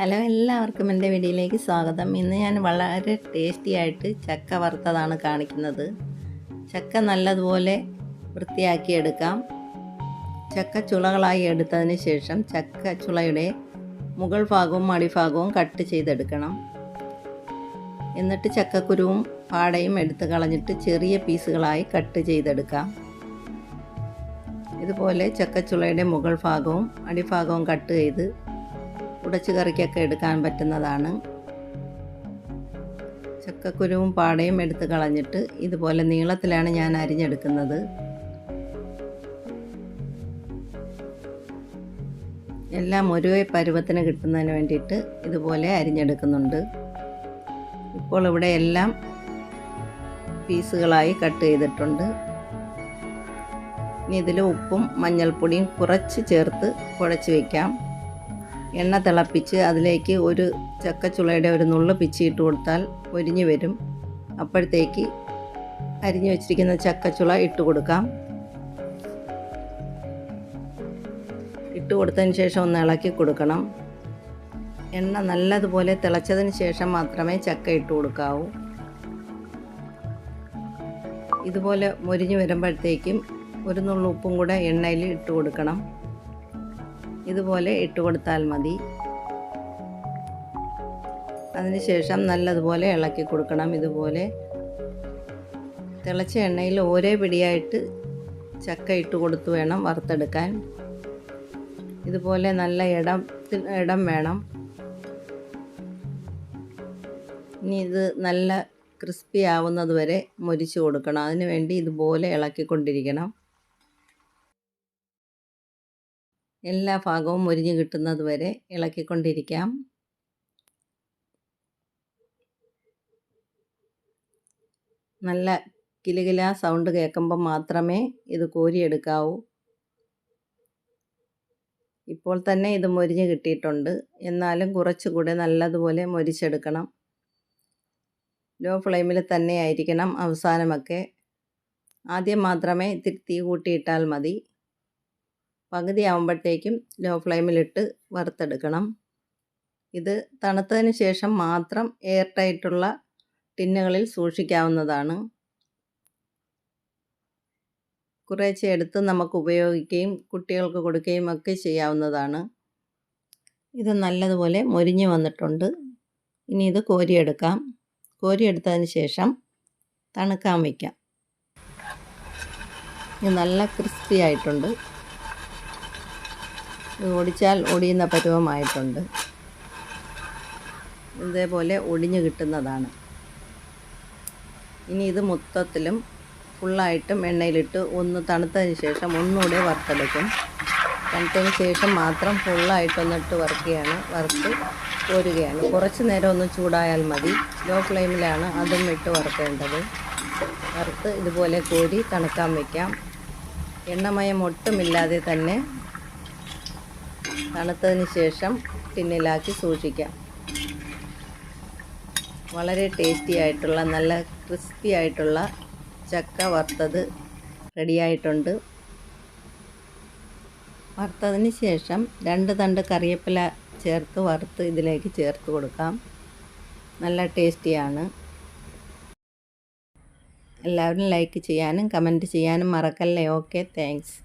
Hello എല്ലാവർക്കും എന്റെ വീഡിയോയിലേക്ക് സ്വാഗതം. ഇന്ന് ഞാൻ വളരെ ടേസ്റ്റി ആയിട്ട് ചക്ക വറുത്തതാണ് കാണിക്കുന്നത്. ചക്ക നല്ലതുപോലെ വൃത്തിയാക്കി എടുക്കാം. ചക്ക ചുളകളായി എടുത്തതിന് ശേഷം ചക്ക ചുളയുടെ മുകൾ ഭാഗവും അടിഭാഗവും കട്ട് ചെയ്തെടുക്കണം. എന്നിട്ട് ചക്കക്കുരുവും പാടയും എടുത്ത് കളഞ്ഞിട്ട് ചെറിയ പീസുകളായി കട്ട് ചെയ്തെടുക്കാം. ഇതുപോലെ ചക്കച്ചുളയുടെ മുകൾ ഭാഗവും അടിഭാഗവും കട്ട് ചെയ്ത് ഉടച്ചു കറിക്കൊക്കെ എടുക്കാൻ പറ്റുന്നതാണ്. ചക്കക്കുരുവും പാടയും എടുത്ത് കളഞ്ഞിട്ട് ഇതുപോലെ നീളത്തിലാണ് ഞാൻ അരിഞ്ഞെടുക്കുന്നത്. എല്ലാം ഒരേ പരുവത്തിന് കിട്ടുന്നതിന് വേണ്ടിയിട്ട് ഇതുപോലെ അരിഞ്ഞെടുക്കുന്നുണ്ട്. ഇപ്പോൾ ഇവിടെ എല്ലാം പീസുകളായി കട്ട് ചെയ്തിട്ടുണ്ട്. ഇനി ഇതിൽ ഉപ്പും മഞ്ഞൾപ്പൊടിയും കുറച്ച് ചേർത്ത് കുഴച്ച് വയ്ക്കാം എണ്ണ തിളപ്പിച്ച് അതിലേക്ക് ഒരു ചക്കച്ചുളയുടെ ഒരു നുള്ളു പിച്ചിയിട്ട് കൊടുത്താൽ ഒരിഞ്ഞു വരും. അപ്പോഴത്തേക്ക് അരിഞ്ഞു വെച്ചിരിക്കുന്ന ചക്കച്ചുള ഇട്ട് കൊടുക്കാം. ഇട്ട് കൊടുത്തതിന് ശേഷം ഒന്ന് ഇളക്കി കൊടുക്കണം. എണ്ണ നല്ലതുപോലെ തിളച്ചതിന് ശേഷം മാത്രമേ ചക്ക ഇട്ട് കൊടുക്കാവൂ. ഇതുപോലെ മൊരിഞ്ഞു വരുമ്പോഴത്തേക്കും ഒരു നുള്ളു ഉപ്പും കൂടെ എണ്ണയിൽ ഇട്ട് കൊടുക്കണം. ഇതുപോലെ ഇട്ട് കൊടുത്താൽ മതി. അതിനുശേഷം നല്ലതുപോലെ ഇളക്കി കൊടുക്കണം ഇതുപോലെ. തിളച്ച എണ്ണയിൽ ഓരോ പിടിയായിട്ട് ചക്ക ഇട്ട് കൊടുത്ത് വേണം വറുത്തെടുക്കാൻ. ഇതുപോലെ നല്ല ഇടം ഇടം വേണം. ഇനി ഇത് നല്ല ക്രിസ്പി ആവുന്നത് വരെ മുരിച്ച് കൊടുക്കണം. അതിനുവേണ്ടി ഇതുപോലെ ഇളക്കിക്കൊണ്ടിരിക്കണം. എല്ലാ ഭാഗവും മുരിഞ്ഞ് കിട്ടുന്നത് വരെ ഇളക്കിക്കൊണ്ടിരിക്കാം. നല്ല കിലുകില സൗണ്ട് കേൾക്കുമ്പോൾ മാത്രമേ ഇത് കോരിയെടുക്കാവൂ. ഇപ്പോൾ തന്നെ ഇത് മൊരിഞ്ഞ് കിട്ടിയിട്ടുണ്ട്. എന്നാലും കുറച്ചുകൂടെ നല്ലതുപോലെ മൊരിച്ചെടുക്കണം. ലോ ഫ്ലെയിമിൽ തന്നെ ആയിരിക്കണം അവസാനമൊക്കെ. ആദ്യം മാത്രമേ ഇത്തിരി തീ കൂട്ടിയിട്ടാൽ മതി. പകുതി ആകുമ്പോഴത്തേക്കും ലോ ഫ്ലെയിമിലിട്ട് വറുത്തെടുക്കണം. ഇത് തണുത്തതിന് ശേഷം മാത്രം എയർ ടൈറ്റുള്ള ടിന്നുകളിൽ സൂക്ഷിക്കാവുന്നതാണ്. കുറേശ്ശെ എടുത്ത് നമുക്ക് ഉപയോഗിക്കുകയും കുട്ടികൾക്ക് കൊടുക്കുകയും ഒക്കെ ചെയ്യാവുന്നതാണ്. ഇത് നല്ലതുപോലെ മൊരിഞ്ഞ് വന്നിട്ടുണ്ട്. ഇനി ഇത് കോരിയെടുക്കാം. കോരിയെടുത്തതിന് ശേഷം തണുക്കാൻ വയ്ക്കാം ഇത് നല്ല ക്രിസ്പി ആയിട്ടുണ്ട്. ഓടിച്ചാൽ ഒടിയുന്ന പരുവമായിട്ടുണ്ട്. ഇതേപോലെ ഒടിഞ്ഞു കിട്ടുന്നതാണ്. ഇനി ഇത് മൊത്തത്തിലും ഫുള്ളായിട്ടും എണ്ണയിലിട്ട് ഒന്ന് തണുത്തതിന് ശേഷം ഒന്നുകൂടെ വറുത്തെടുക്കും. തണുത്തതിന് ശേഷം മാത്രം ഫുള്ളായിട്ടൊന്നിട്ട് വറുക്കുകയാണ്. വറുത്ത് കോരുകയാണ്. കുറച്ച് നേരം ഒന്ന് ചൂടായാൽ മതി. ലോ ഫ്ലെയിമിലാണ് അതും ഇട്ട് വറുക്കേണ്ടത്. വറുത്ത് ഇതുപോലെ കോരി തണുക്കാൻ വയ്ക്കാം എണ്ണമയം ഒട്ടുമില്ലാതെ തന്നെ തണുത്തതിന് ശേഷം ടിന്നിലാക്കി സൂക്ഷിക്കാം. വളരെ ടേസ്റ്റി ആയിട്ടുള്ള നല്ല ക്രിസ്പി ആയിട്ടുള്ള ചക്ക വറുത്തത് റെഡിയായിട്ടുണ്ട് വറുത്തതിന് ശേഷം രണ്ട് തണ്ട് കറിവേപ്പില ചേർത്ത് വറുത്ത് ഇതിലേക്ക് ചേർത്ത് കൊടുക്കാം. നല്ല ടേസ്റ്റിയാണ് എല്ലാവരും ലൈക്ക് ചെയ്യാനും കമന്റ് ചെയ്യാനും മറക്കല്ലേ? Okay thanks